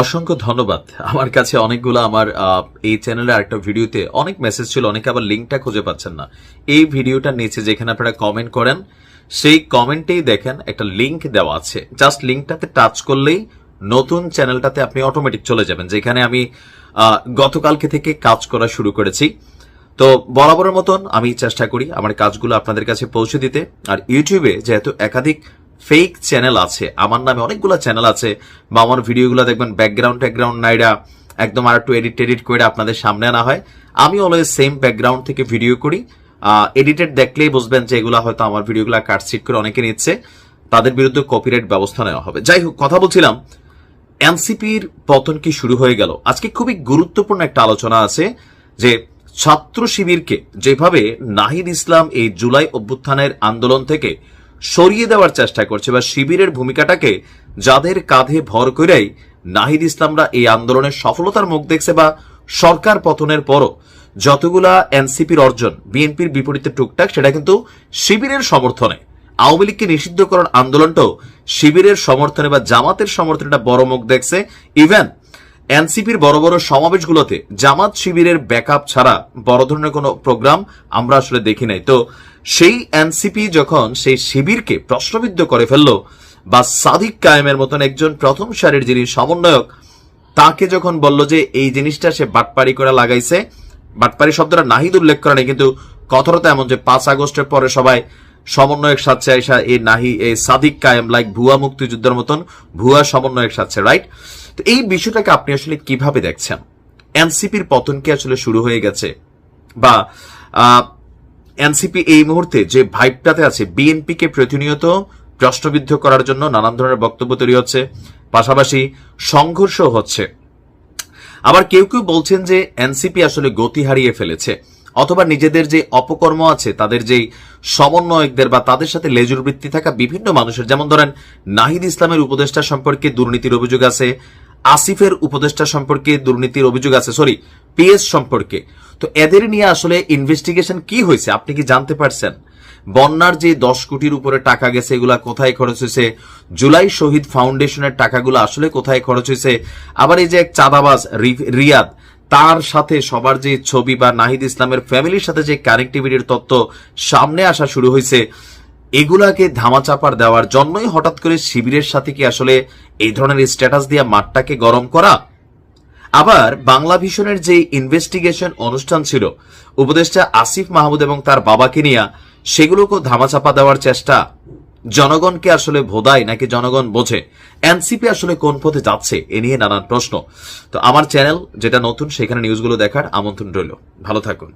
অসংখ্য ধন্যবাদ। আমার কাছে অনেকগুলো আমার এই চ্যানেলে আরেকটা ভিডিওতে অনেক মেসেজ ছিল, অনেকে আবার লিঙ্কটা খুঁজে পাচ্ছেন না। এই ভিডিওটার নিচে যেখানে আপনারা কমেন্ট করেন, সেই কমেন্টেই দেখেন একটা লিঙ্ক দেওয়া আছে। জাস্ট লিঙ্কটাতে টাচ করলেই নতুন চ্যানেলটাতে আপনি অটোমেটিক চলে যাবেন, যেখানে আমি গতকালকে থেকে কাজ করা শুরু করেছি। তো বরাবরের মতন আমি চেষ্টা করি আমার কাজগুলো আপনাদের কাছে পৌঁছে দিতে। আর ইউটিউবে যেহেতু একাধিক ফেক চ্যানেল আছে। আমার নামে অনেকগুলো চ্যানেল আছে। বা আমার ভিডিওগুলো দেখবেন ব্যাকগ্রাউন্ড ট্যাকগ্রাউন্ড নাইরা একদম আর একটু এডিট টেডিট করে আপনাদের সামনে আনা হয়। আমি অলওয়েজ সেম ব্যাকগ্রাউন্ড থেকে ভিডিও করি। এডিটেড দেখলেই বুঝবেন যে এগুলো হয়তো আমার ভিডিওগুলো কাটসিট করে অনেকে নিচ্ছে। তাদের বিরুদ্ধে কপিরাইট ব্যবস্থা নেওয়া হবে। যাই হোক, কথা বলছিলাম। এনসিপির পতন কি শুরু হয়ে গেল? আজকে খুবই গুরুত্বপূর্ণ একটা আলোচনা আছে যে ছাত্র শিবিরকে যেভাবে নাহিদ ইসলাম এই জুলাই অভ্যুত্থানের আন্দোলন থেকে সরিয়ে দেওয়ার চেষ্টা করছে বা শিবিরের ভূমিকাটাকে যাদের কাঁধে ভর করেই নাহিদ ইসলামরা এই আন্দোলনের সফলতার মুখ দেখছে বা সরকার পতনের পরও যতগুলা এনসিপির অর্জন, বিএনপির বিপরীতে টুকটাক, সেটা কিন্তু শিবিরের সমর্থনে। আওয়ামী লীগকে নিষিদ্ধ করার আন্দোলনটাও শিবিরের সমর্থনে বা জামাতের সমর্থনে বড় মুখ দেখছে। ইভেন এনসিপির বড় বড় সমাবেশগুলোতে জামাত শিবিরের ব্যাকআপ ছাড়া বড় ধরনের কোনো প্রোগ্রাম আমরা আসলে দেখি নাই। তো সেই এনসিপি যখন সেই শিবিরকে প্রশ্নবিদ্ধ করে ফেলল বা সাদিক কায়েমের মতন একজন প্রথম সারির যিনি সমন্বয়ক, তাকে যখন বলল যে এই জিনিসটা সে বাটপাড়ি করে লাগাইছে, বাটপাড়ি শব্দটা নাহিদ উল্লেখ করে নাই, কিন্তু কথাটা এমন যে পাঁচ আগস্টের পরে সবাই সমন্বয়ক সাচ্ছে আইসা এ নাহি, এ সাদিক কায়েম লাইক ভুয়া মুক্তিযুদ্ধের মতন ভুয়া সমন্বয়ক সাচ্ছে রাইট তো এই বিষয়টাকে আপনি আসলে কীভাবে দেখছেন? এনসিপির পতন কি আসলে শুরু হয়ে গেছে? বা এনসিপি এই মুহূর্তে যে ভাইবটাতে আছে, বিএনপিকে প্রতিনিয়ত প্রশ্নবিদ্ধ করার জন্য নানান ধরনের বক্তব্য তৈরি হচ্ছে, পাশাপাশি সংঘর্ষ হচ্ছে। আবার কেউ কেউ বলছেন যে এনসিপি আসলে গতি হারিয়ে ফেলেছে। অথবা নিজেদের যে অপকর্ম আছে, তাদের যেই সমন্বয়কদের বা তাদের সাথে লেজুর বৃত্তি থাকা বিভিন্ন মানুষের, যেমন ধরেন নাহিদ ইসলামের উপদেষ্টা সম্পর্কে দুর্নীতির অভিযোগ আছে, আসিফের উপদেষ্টা সম্পর্কে দুর্নীতির অভিযোগ আছে সরি পিএস সম্পর্কে। তো এদের নিয়ে আসলে ইনভেস্টিগেশন কি হয়েছে, আপনি কি জানতে পারছেন? বন্যার যে দশ কোটির উপরে টাকা গেছে, এগুলা কোথায় খরচ হয়েছে? জুলাই শহীদ ফাউন্ডেশনের টাকাগুলো আসলে কোথায় খরচ হয়েছে? আবার এই যে এক চাঁদাবাজ রিয়াদ তার সাথে সবার যে ছবি বা নাহিদ ইসলামের ফ্যামিলির সাথে যে কানেক্টিভিটির তত্ত্ব সামনে আসা শুরু হয়েছে, এগুলাকে ধামাচাপার দেওয়ার জন্যই হঠাৎ করে শিবিরের সাথে কি আসলে এই ধরনের স্ট্যাটাস দিয়ে মাঠটাকে গরম করা? আবার বাংলা ভিশনের যে ইনভেস্টিগেশন অনুষ্ঠান ছিল, উপদেষ্টা আসিফ মাহমুদ এবং তার বাবাকে নিয়ে সেগুলোকেও ধামাচাপা দেওয়ার চেষ্টা জনগণকে আসলে ভোদায় নাকি জনগণ বোঝে? এনসিপি আসলে কোন পথে যাচ্ছে? এ নিয়ে নানান প্রশ্ন। তো আমার চ্যানেল যেটা নতুন, সেখানে নিউজগুলো দেখার আমন্ত্রণ রইল। ভালো থাকুন।